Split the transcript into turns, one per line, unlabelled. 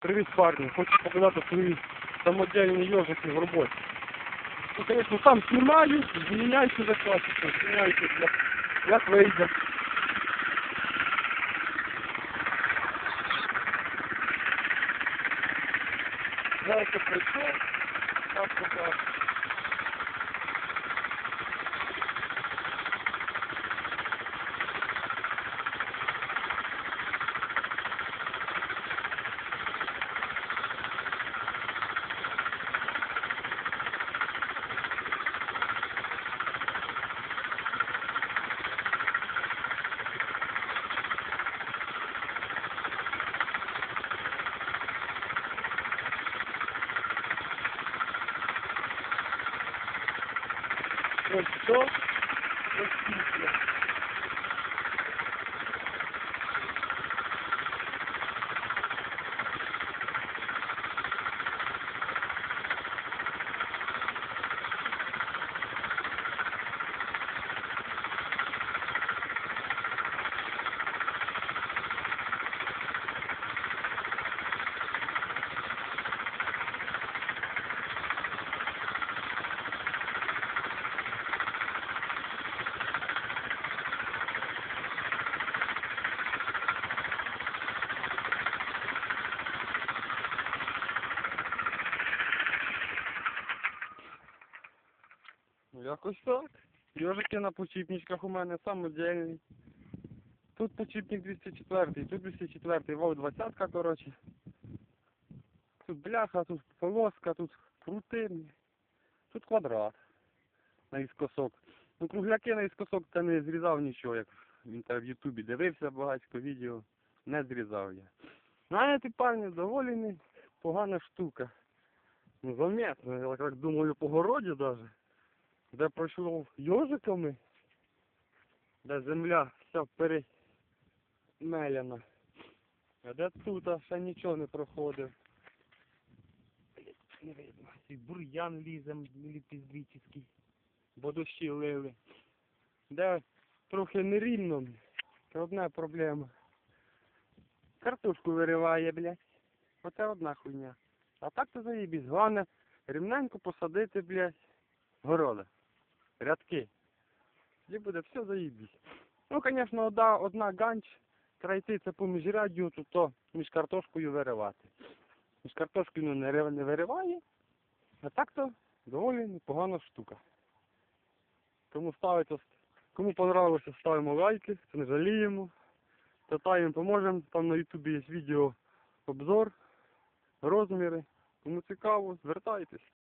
Привіт, парні. Хочу показати свої самодельні ежики в роботі. Ну, Звісно, сам знімаю, зміняюся за класику, зміняюся як, як вийде. Знаєте, прийшов, так покажу. los Якось так. Йожики на почіпничках у мене самодельні. Тут почіпник 204, тут 204, вов 20 коротше. Тут бляха, тут полоска, тут крути. Тут квадрат наіскосок. Ну кругляки наіскосок та не зрізав нічого, як в інтер- в Ютубі дивився багатько відео, не зрізав я. Знаєте, парні, доволі не погана штука. Ну, заметно, я так думаю, по городі даже де пройшов йожиками, де земля вся перемеляна. А де тут ще нічого не проходив. Не видно. Цей бур'ян лізе ліпіздвічний, бо дощі лили. Де трохи нерівно, це одна проблема. Картошку вириває, блядь. Оце одна хуйня. А так то заїбісь. Головне рівненько посадити, блядь, города рядки. Тоді буде все заїбісь. Ну, звісно, одна, одна ганч, це поміж ряддю, то, то між картошкою виривати. Між картошкою ну, не, не вириває, а так то доволі непогана штука. Кому ставиться, кому понравилося, ставимо лайки, це не жаліємо. Татаємо поможемо, там на ютубі є відео обзор, розміри. Кому цікаво, звертайтесь.